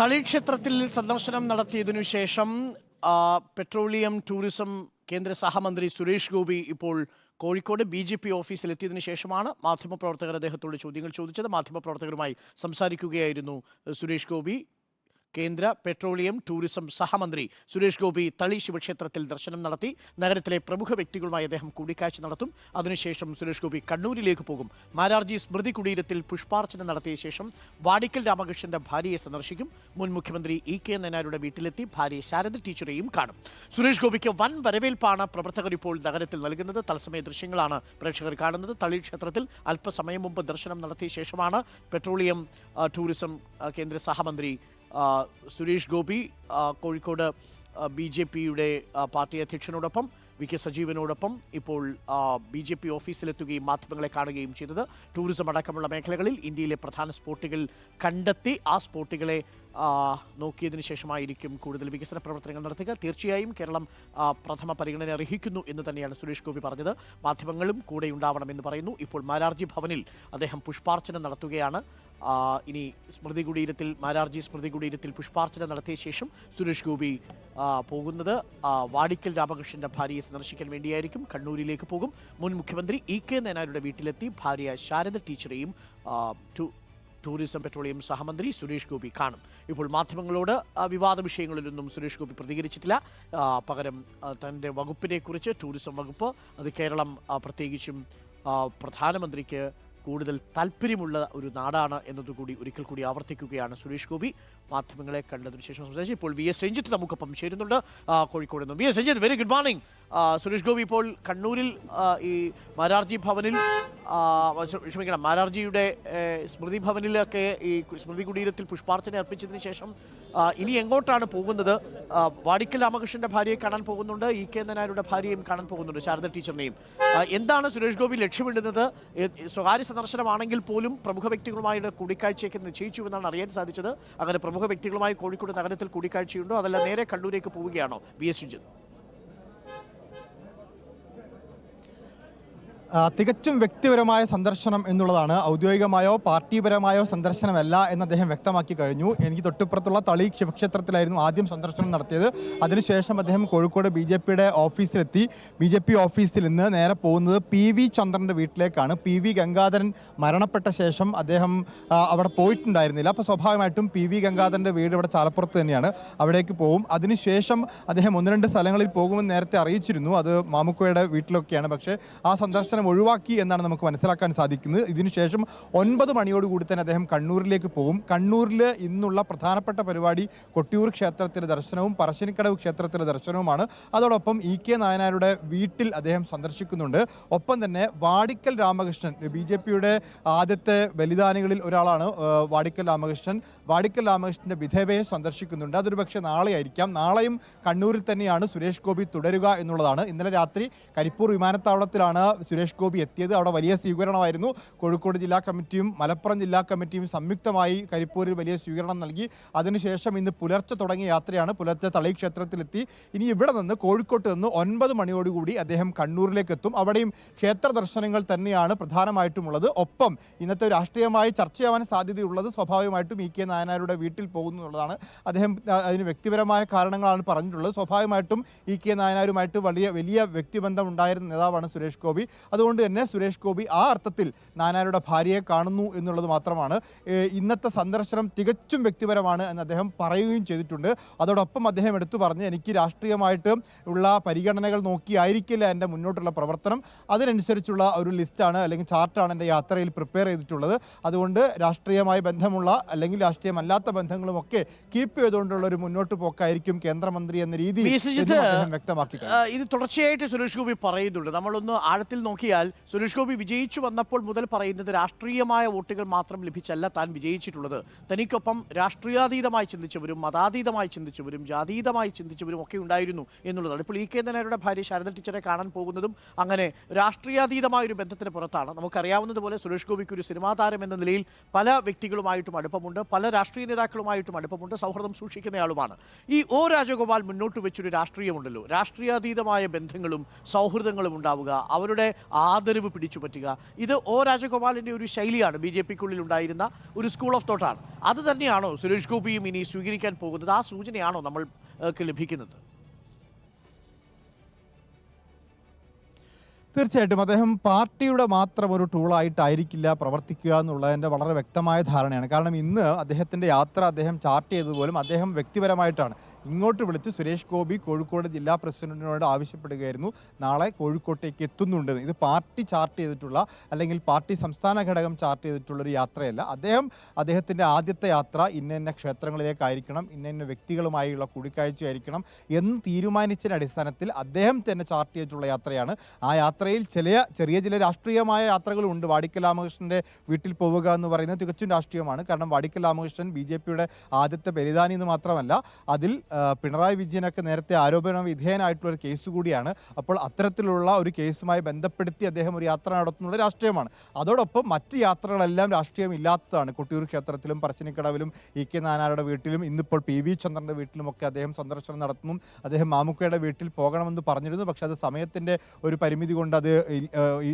തളിക്ഷേത്രത്തിൽ സന്ദർശനം നടത്തിയതിനു ശേഷം petroleum tourism കേന്ദ്ര സഹമന്ത്രി സുരേഷ് ഗോപി ഇപ്പോൾ കോഴിക്കോട് ബി ജെ പി ഓഫീസിലെത്തിയതിനു ശേഷമാണ് മാധ്യമപ്രവർത്തകർ അദ്ദേഹത്തോട് ചോദ്യങ്ങൾ ചോദിച്ചത്. മാധ്യമപ്രവർത്തകരുമായി സംസാരിക്കുകയായിരുന്നു സുരേഷ് ഗോപി. കേന്ദ്ര പെട്രോളിയം ടൂറിസം സഹമന്ത്രി സുരേഷ് ഗോപി തളി ശിവക്ഷേത്രത്തിൽ ദർശനം നടത്തി. നഗരത്തിലെ പ്രമുഖ വ്യക്തികളുമായി അദ്ദേഹം കൂടിക്കാഴ്ച നടത്തും. അതിനുശേഷം സുരേഷ് ഗോപി കണ്ണൂരിലേക്ക് പോകും. മാരാർജി സ്മൃതി കുടീരത്തിൽ പുഷ്പാർച്ചന നടത്തിയ ശേഷം വാടിക്കൽ രാമകൃഷ്ണന്റെ ഭാര്യയെ സന്ദർശിക്കും. മുൻ മുഖ്യമന്ത്രി ഇ കെ നയനാരുടെ വീട്ടിലെത്തി ഭാര്യ ശാരദ ടീച്ചറെയും കാണും. സുരേഷ് ഗോപിക്ക് വൻ വരവേൽപ്പാണ് പ്രവർത്തകർ ഇപ്പോൾ നഗരത്തിൽ നൽകുന്നത്. തത്സമയ ദൃശ്യങ്ങളാണ് പ്രേക്ഷകർ കാണുന്നത്. തളി ക്ഷേത്രത്തിൽ അല്പസമയം മുമ്പ് ദർശനം നടത്തിയ ശേഷമാണ് പെട്രോളിയം ടൂറിസം കേന്ദ്ര സഹമന്ത്രി സുരേഷ് ഗോപി കോഴിക്കോട് ബി ജെ പിയുടെ പാർട്ടി അധ്യക്ഷനോടൊപ്പം വി കെ സജീവനോടൊപ്പം ഇപ്പോൾ ബി ജെ പി ഓഫീസിലെത്തുകയും മാധ്യമങ്ങളെ കാണുകയും ചെയ്തത് ടൂറിസം അടക്കമുള്ള മേഖലകളിൽ ഇന്ത്യയിലെ പ്രധാന സ്പോട്ടുകൾ കണ്ടെത്തി ആ സ്പോട്ടുകളെ നോക്കിയതിനു ശേഷമായിരിക്കും കൂടുതൽ വികസന പ്രവർത്തനങ്ങൾ നടത്തുക. തീർച്ചയായും കേരളം പ്രഥമ പരിഗണന അർഹിക്കുന്നു എന്ന് തന്നെയാണ് സുരേഷ് ഗോപി പറഞ്ഞത്. മാധ്യമങ്ങളും കൂടെ ഉണ്ടാവണമെന്ന് പറയുന്നു. ഇപ്പോൾ മാരാർജി ഭവനിൽ അദ്ദേഹം പുഷ്പാർച്ചന നടത്തുകയാണ്. ഇനി സ്മൃതി കുടീരത്തിൽ മാരാർജി സ്മൃതി കുടീരത്തിൽ പുഷ്പാർച്ചന നടത്തിയ ശേഷം സുരേഷ് ഗോപി പോകുന്നത് വാടിക്കൽ രാമകൃഷ്ണന്റെ ഭാര്യയെ സന്ദർശിക്കാൻ വേണ്ടിയായിരിക്കും. കണ്ണൂരിലേക്ക് പോകും. മുൻ മുഖ്യമന്ത്രി ഇ കെ നയനാരുടെ വീട്ടിലെത്തി. ഭാര്യ ശാരദ ടീച്ചറെയും ടു- ടൂറിസം പെട്രോളിയം സഹമന്ത്രി സുരേഷ് ഗോപി കാണും. ഇപ്പോൾ മാധ്യമങ്ങളോട് വിവാദ വിഷയങ്ങളിലൊന്നും സുരേഷ് ഗോപി പ്രതികരിച്ചിട്ടില്ല. പകരം തന്റെ വകുപ്പിനെ കുറിച്ച് ടൂറിസം വകുപ്പ് അത് കേരളം പ്രത്യേകിച്ചും പ്രധാനമന്ത്രിക്ക് കൂടുതൽ താല്പര്യമുള്ള ഒരു നാടാണ് എന്നതുകൂടി ഒരിക്കൽ കൂടി ആവർത്തിക്കുകയാണ് സുരേഷ് ഗോപി. മാധ്യമങ്ങളെ കണ്ടതിനു ശേഷം സംസാരിച്ചു. ഇപ്പോൾ വി എസ് രഞ്ജിത്ത് നമുക്കൊപ്പം ചേരുന്നുണ്ട്. കോഴിക്കോട് നിന്നും. V S Ranjith very good morning Suresh Gopi ഇപ്പോൾ കണ്ണൂരിൽ ഈ മാരാർജി ഭവനിൽ ക്ഷമിക്കണം മാരാർജിയുടെ സ്മൃതി ഭവനിലൊക്കെ ഈ സ്മൃതി കുടീരത്തിൽ പുഷ്പാർച്ചന അർപ്പിച്ചതിന് ശേഷം ഇനി എങ്ങോട്ടാണ് പോകുന്നത്? വാടിക്കൽ രാമകൃഷ്ണന്റെ ഭാര്യയെ കാണാൻ പോകുന്നുണ്ട്. ഇ കെ നായരുടെ ഭാര്യയും കാണാൻ പോകുന്നുണ്ട് ശാരദ ടീച്ചറിനെയും. എന്താണ് സുരേഷ് ഗോപി ലക്ഷ്യമിടുന്നത്? സ്വകാര്യ സന്ദർശനമാണെങ്കിൽ പോലും പ്രമുഖ വ്യക്തികളുമായിട്ട് കൂടിക്കാഴ്ചയൊക്കെ നിശ്ചയിച്ചു എന്നാണ് അറിയാൻ സാധിച്ചത്. അങ്ങനെ വ്യക്തികളുമായി കോഴിക്കോട് നഗരത്തിൽ കൂടിക്കാഴ്ചയുണ്ടോ? അതല്ല നേരെ കണ്ണൂരേക്ക് പോവുകയാണോ? ബി എസ് രഞ്ജിത്ത് തികച്ചും വ്യക്തിപരമായ സന്ദർശനം എന്നുള്ളതാണ്. ഔദ്യോഗികമായോ പാർട്ടിപരമായോ സന്ദർശനമല്ല എന്ന് അദ്ദേഹം വ്യക്തമാക്കി കഴിഞ്ഞു. എനിക്ക് തൊട്ടിപ്പുറത്തുള്ള തളി ശിവക്ഷേത്രത്തിലായിരുന്നു ആദ്യം സന്ദർശനം നടത്തിയത്. അതിനുശേഷം അദ്ദേഹം കോഴിക്കോട് ബി ജെ പിയുടെ ഓഫീസിലെത്തി. ബി ജെ പി ഓഫീസിൽ നിന്ന് നേരെ പോകുന്നത് പി വി ചന്ദ്രന്റെ വീട്ടിലേക്കാണ്. പി വി ഗംഗാധരൻ മരണപ്പെട്ട ശേഷം അദ്ദേഹം അവിടെ പോയിട്ടുണ്ടായിരുന്നില്ല. അപ്പോൾ സ്വാഭാവികമായിട്ടും പി വി ഗംഗാധരന്റെ വീട് ഇവിടെ ചാലപ്പുറത്ത് തന്നെയാണ്. അവിടേക്ക് പോകും. അതിനുശേഷം അദ്ദേഹം ഒന്ന് രണ്ട് സ്ഥലങ്ങളിൽ പോകുമെന്ന് നേരത്തെ അറിയിച്ചിരുന്നു. അത് മാമുക്കോയുടെ വീട്ടിലൊക്കെയാണ്. പക്ഷേ ആ സന്ദർശനം ഒഴിവാക്കി എന്നാണ് നമുക്ക് മനസ്സിലാക്കാൻ സാധിക്കുന്നത്. ഇതിനുശേഷം ഒൻപത് മണിയോടുകൂടി തന്നെ അദ്ദേഹം കണ്ണൂരിലേക്ക് പോകും. കണ്ണൂരിൽ ഇന്നുള്ള പ്രധാനപ്പെട്ട പരിപാടി കൊട്ടിയൂർ ക്ഷേത്രത്തിലെ ദർശനവും പറശ്ശിനിക്കടവ് ക്ഷേത്രത്തിലെ ദർശനവുമാണ്. അതോടൊപ്പം ഇ കെ നായനാരുടെ വീട്ടിൽ അദ്ദേഹം സന്ദർശിക്കുന്നുണ്ട്. ഒപ്പം തന്നെ വാടിക്കൽ രാമകൃഷ്ണൻ ബി ജെ പിയുടെ ആദ്യത്തെ ബലിദാനികളിൽ ഒരാളാണ് വാടിക്കൽ രാമകൃഷ്ണൻ. വാടിക്കൽ രാമകൃഷ്ണന്റെ വിധേവയെ സന്ദർശിക്കുന്നുണ്ട്. അതൊരു പക്ഷേ നാളെ ആയിരിക്കാം നാളെയും കണ്ണൂരിൽ തന്നെയാണ് സുരേഷ് ഗോപി തുടരുക എന്നുള്ളതാണ്. ഇന്നലെ രാത്രി കരിപ്പൂർ വിമാനത്താവളത്തിലാണ് സുരേഷ് ഗോപി എത്തിയത്. അവിടെ വലിയ സ്വീകരണമായിരുന്നു. കോഴിക്കോട് ജില്ലാ കമ്മിറ്റിയും മലപ്പുറം ജില്ലാ കമ്മിറ്റിയും സംയുക്തമായി കരിപ്പൂരിൽ വലിയ സ്വീകരണം നൽകി. അതിനുശേഷം ഇന്ന് പുലർച്ചെ തുടങ്ങിയ യാത്രയാണ് പുലർച്ചെ തളി ക്ഷേത്രത്തിലെത്തി. ഇനി ഇവിടെ നിന്ന് കോഴിക്കോട്ട് നിന്ന് ഒൻപത് മണിയോടുകൂടി അദ്ദേഹം കണ്ണൂരിലേക്ക് എത്തും അവിടെയും ക്ഷേത്ര ദർശനങ്ങൾ തന്നെയാണ് പ്രധാനമായിട്ടുമുള്ളത്. ഒപ്പം ഇന്നത്തെ രാഷ്ട്രീയമായി ചർച്ചയാവാൻ സാധ്യതയുള്ളത് സ്വാഭാവികമായിട്ടും ഇ കെ നായനാരുടെ വീട്ടിൽ പോകുന്നു എന്നുള്ളതാണ് അദ്ദേഹം അതിന് വ്യക്തിപരമായ കാരണങ്ങളാണ് പറഞ്ഞിട്ടുള്ളത്. സ്വാഭാവികമായിട്ടും ഇ കെ നായനാരുമായിട്ട് വലിയ വലിയ വ്യക്തിബന്ധം ഉണ്ടായിരുന്ന നേതാവാണ് സുരേഷ് ഗോപി. അതുകൊണ്ട് തന്നെ സുരേഷ് ഗോപി ആ അർത്ഥത്തിൽ നാനാരുടെ ഭാര്യയെ കാണുന്നു എന്നുള്ളത് മാത്രമാണ്. ഇന്നത്തെ സന്ദർശനം തികച്ചും വ്യക്തിപരമാണ് എന്ന് അദ്ദേഹം പറയുകയും ചെയ്തിട്ടുണ്ട്. അതോടൊപ്പം അദ്ദേഹം എടുത്തു പറഞ്ഞ് എനിക്ക് രാഷ്ട്രീയമായിട്ട് ഉള്ള പരിഗണനകൾ നോക്കിയായിരിക്കില്ല എന്റെ മുന്നോട്ടുള്ള പ്രവർത്തനം. അതിനനുസരിച്ചുള്ള ഒരു ലിസ്റ്റാണ് അല്ലെങ്കിൽ ചാർട്ടാണ് എന്റെ യാത്രയിൽ പ്രിപ്പയർ ചെയ്തിട്ടുള്ളത്. അതുകൊണ്ട് രാഷ്ട്രീയമായി ബന്ധമുള്ള അല്ലെങ്കിൽ രാഷ്ട്രീയമല്ലാത്ത ബന്ധങ്ങളുമൊക്കെ കീപ്പ് ചെയ്തുകൊണ്ടുള്ള ഒരു മുന്നോട്ട് പോക്കായിരിക്കും കേന്ദ്രമന്ത്രി എന്ന രീതിയിൽ വ്യക്തമാക്കി ഇത് തുടർച്ചയായിട്ട് സുരേഷ് ഗോപി പറയുന്നുണ്ട്. നമ്മളൊന്ന് ആഴത്തിൽ നോക്കിയാൽ സുരേഷ് ഗോപി വിജയിച്ചു വന്നപ്പോൾ മുതൽ പറയുന്നത് രാഷ്ട്രീയമായ വോട്ടുകൾ മാത്രം ലഭിച്ചല്ല താൻ വിജയിച്ചിട്ടുള്ളത്. തനിക്കൊപ്പം രാഷ്ട്രീയാതീതമായി ചിന്തിച്ചവരും മതാതീതമായി ചിന്തിച്ചവരും ജാതീതമായി ചിന്തിച്ചവരും ഒക്കെ ഉണ്ടായിരുന്നു എന്നുള്ളതാണ്. ഇപ്പോൾ ഇ കെ നായരുടെ ഭാര്യ ശാരദ ടീച്ചറെ കാണാൻ പോകുന്നതും അങ്ങനെ രാഷ്ട്രീയാതീതമായ ഒരു ബന്ധത്തിന് പുറത്താണ്. നമുക്കറിയാവുന്നതുപോലെ സുരേഷ് ഗോപിക്ക് ഒരു സിനിമാ താരം എന്ന നിലയിൽ പല വ്യക്തികളുമായിട്ടും അടുപ്പമുണ്ട് പല രാഷ്ട്രീയ നേതാക്കളുമായിട്ടും അടുപ്പമുണ്ട് സൗഹൃദം സൂക്ഷിക്കുന്നയാളുമാണ്. ഈ ഒ രാജഗോപാൽ മുന്നോട്ട് വെച്ചൊരു രാഷ്ട്രീയമുണ്ടല്ലോ. രാഷ്ട്രീയാതീതമായ ബന്ധങ്ങളും സൗഹൃദങ്ങളും ഉണ്ടാവുക അവരുടെ ആദരവ് പിടിച്ചു പറ്റുക. ഇത് ഒ രാജഗോപാലിന്റെ ഒരു ശൈലിയാണ് ബി ജെ പിക്കുള്ളിൽ ഉണ്ടായിരുന്ന ഒരു സ്കൂൾ ഓഫ് തോട്ടാണ് അത് തന്നെയാണോ സുരേഷ് ഗോപിയും ഇനി സ്വീകരിക്കാൻ പോകുന്നത്? ആ സൂചനയാണോ നമ്മൾക്ക് ലഭിക്കുന്നത്? തീർച്ചയായിട്ടും. അദ്ദേഹം പാർട്ടിയുടെ മാത്രം ഒരു ടൂളായിട്ടായിരിക്കില്ല പ്രവർത്തിക്കുക എന്നുള്ളതിന്റെ വളരെ വ്യക്തമായ ധാരണയാണ്. കാരണം ഇന്ന് അദ്ദേഹത്തിന്റെ യാത്ര അദ്ദേഹം ചാർട്ട് ചെയ്തതുപോലും അദ്ദേഹം വ്യക്തിപരമായിട്ടാണ്. ഇങ്ങോട്ട് വിളിച്ച് സുരേഷ് ഗോപി കോഴിക്കോട് ജില്ലാ പ്രസിഡന്റിനോട് ആവശ്യപ്പെടുകയായിരുന്നു. നാളെ കോഴിക്കോട്ടേക്ക് എത്തുന്നുണ്ട്. ഇത് പാർട്ടി ചാർട്ട് ചെയ്തിട്ടുള്ള അല്ലെങ്കിൽ പാർട്ടി സംസ്ഥാന ഘടകം ചാർട്ട് ചെയ്തിട്ടുള്ള ഒരു യാത്രയല്ല. അദ്ദേഹം അദ്ദേഹത്തിന്റെ ആദ്യത്തെ യാത്ര ഇന്ന ഇന്ന ക്ഷേത്രങ്ങളിലേക്കായിരിക്കണം ഇന്ന ഇന്ന വ്യക്തികളുമായുള്ള കൂടിക്കാഴ്ചയായിരിക്കണം എന്ന് തീരുമാനിച്ചതിന്റെ അടിസ്ഥാനത്തിൽ അദ്ദേഹം തന്നെ ചാർട്ട് ചെയ്തിട്ടുള്ള യാത്രയാണ്. ആ യാത്രയിൽ ചില ചെറിയ ചില രാഷ്ട്രീയമായ യാത്രകളുണ്ട്. വാടിക്കൽ രാമകൃഷ്ണന്റെ വീട്ടിൽ പോവുക എന്ന് പറയുന്നത് തികച്ചും രാഷ്ട്രീയമാണ്. കാരണം വാടിക്കൽ രാമകൃഷ്ണൻ ബി ആദ്യത്തെ ബലിദാനി എന്ന് മാത്രമല്ല അതിൽ പിണറായി വിജയനൊക്കെ നേരത്തെ ആരോപണ വിധേയനായിട്ടുള്ള ഒരു കേസ് കൂടിയാണ്. അപ്പോൾ അത്തരത്തിലുള്ള ഒരു കേസുമായി ബന്ധപ്പെടുത്തി അദ്ദേഹം ഒരു യാത്ര നടത്തുന്നുള്ള രാഷ്ട്രീയമാണ്. അതോടൊപ്പം മറ്റ് യാത്രകളെല്ലാം രാഷ്ട്രീയം ഇല്ലാത്തതാണ്. കൊട്ടിയൂർ ക്ഷേത്രത്തിലും പറശ്ശിനിക്കടവിലും ഇ കെ നാനാരുടെ വീട്ടിലും ഇന്നിപ്പോൾ പി വി ചന്ദ്രന്റെ വീട്ടിലുമൊക്കെ അദ്ദേഹം സന്ദർശനം നടത്തുന്നു. അദ്ദേഹം മാമുക്കയുടെ വീട്ടിൽ പോകണമെന്ന് പറഞ്ഞിരുന്നു. പക്ഷേ അത് സമയത്തിന്റെ ഒരു പരിമിതി കൊണ്ട് അത്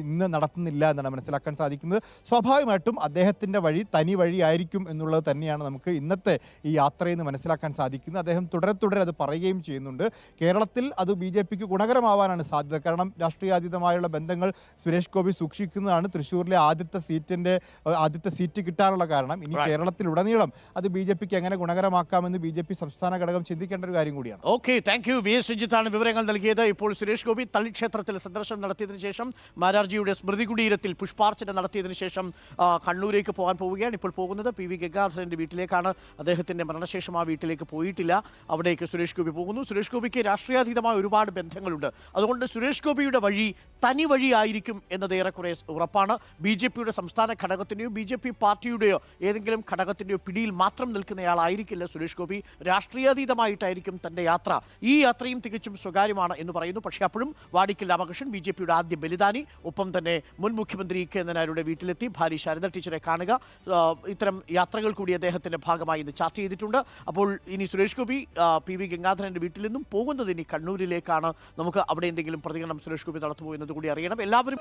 ഇന്ന് നടത്തുന്നില്ല എന്നാണ് മനസ്സിലാക്കാൻ സാധിക്കുന്നത്. സ്വാഭാവികമായിട്ടും അദ്ദേഹത്തിന്റെ വഴി തനി വഴിയായിരിക്കും എന്നുള്ളത് തന്നെയാണ് നമുക്ക് ഇന്നത്തെ ഈ യാത്രയിൽ നിന്ന് മനസ്സിലാക്കാൻ സാധിക്കുന്നത്. അദ്ദേഹം തുടരെ തുടരെ അത് പറയുകയും ചെയ്യുന്നുണ്ട്. കേരളത്തിൽ അത് ബി ജെ പിക്ക് ഗുണകരമാവാനാണ് സാധ്യത. കാരണം രാഷ്ട്രീയാതീതമായുള്ള ബന്ധങ്ങൾ സുരേഷ് ഗോപി സൂക്ഷിക്കുന്നതാണ് തൃശ്ശൂരിലെ ആദ്യത്തെ സീറ്റിന്റെ ആദ്യത്തെ സീറ്റ് കിട്ടാനുള്ള കാരണം. ഇനി കേരളത്തിൽ കേരളത്തിലുടനീളം അത് ബി ജെ പിക്ക് എങ്ങനെ ഗുണകരമാക്കാമെന്ന് ബി ജെ പി സംസ്ഥാന ഘടകം ചിന്തിക്കേണ്ട ഒരു കാര്യം കൂടിയാണ്. Okay thank you V S രഞ്ജിത്താണ് വിവരങ്ങൾ നൽകിയത് ഇപ്പോൾ സുരേഷ് ഗോപി തളിക്ഷേത്രത്തിൽ സന്ദർശനം നടത്തിയതിനു ശേഷം മാരാർജിയുടെ സ്മൃതി കുടീരത്തിൽ പുഷ്പാർച്ചന നടത്തിയതിനു ശേഷം കണ്ണൂരേക്ക് പോകാൻ പോവുകയാണ്. ഇപ്പോൾ പോകുന്നത് പി വി ഗംഗാധരന്റെ വീട്ടിലേക്കാണ്. അദ്ദേഹത്തിന്റെ മരണശേഷം ആ വീട്ടിലേക്ക് പോയിട്ടില്ല. അവിടേക്ക് സുരേഷ് ഗോപി പോകുന്നു. സുരേഷ് ഗോപിക്ക് രാഷ്ട്രീയാതീതമായ ഒരുപാട് ബന്ധങ്ങളുണ്ട്. അതുകൊണ്ട് സുരേഷ് ഗോപിയുടെ വഴി തനി വഴിയായിരിക്കും എന്നത് ഏറെക്കുറെ ഉറപ്പാണ്. ബി ജെ പിയുടെ സംസ്ഥാന ഘടകത്തിന്റെയോ ബി ജെ പി പാർട്ടിയുടെയോ ഏതെങ്കിലും ഘടകത്തിന്റെയോ പിടിയിൽ മാത്രം നിൽക്കുന്നയാളായിരിക്കില്ല സുരേഷ് ഗോപി. രാഷ്ട്രീയാതീതമായിട്ടായിരിക്കും തന്റെ യാത്ര. ഈ യാത്രയും തികച്ചും സ്വകാര്യമാണ് എന്ന് പറയുന്നു. പക്ഷേ അപ്പോഴും വാടിക്കൽ രാമകൃഷ്ണൻ ബി ജെ പിയുടെ ആദ്യ ബലിദാനി ഒപ്പം തന്നെ മുൻ മുഖ്യമന്ത്രി കെ നായരുടെ വീട്ടിലെത്തി. ഭാര്യ ശാരദ ടീച്ചറെ കാണുക. ഇത്തരം യാത്രകൾ കൂടി അദ്ദേഹത്തിന്റെ ഭാഗമായി ഇന്ന് ചാർട്ട് ചെയ്തിട്ടുണ്ട്. അപ്പോൾ ഇനി സുരേഷ് ഗോപി പി വി ഗംഗാധരന്റെ വീട്ടിൽ നിന്നും പോകുന്നത് ഇനി കണ്ണൂരിലേക്കാണ്. നമുക്ക് അവിടെ എന്തെങ്കിലും പ്രതികരണം സുരേഷ് ഗോപി നടത്തുമോ എന്നത് കൂടി അറിയണം. എല്ലാവരും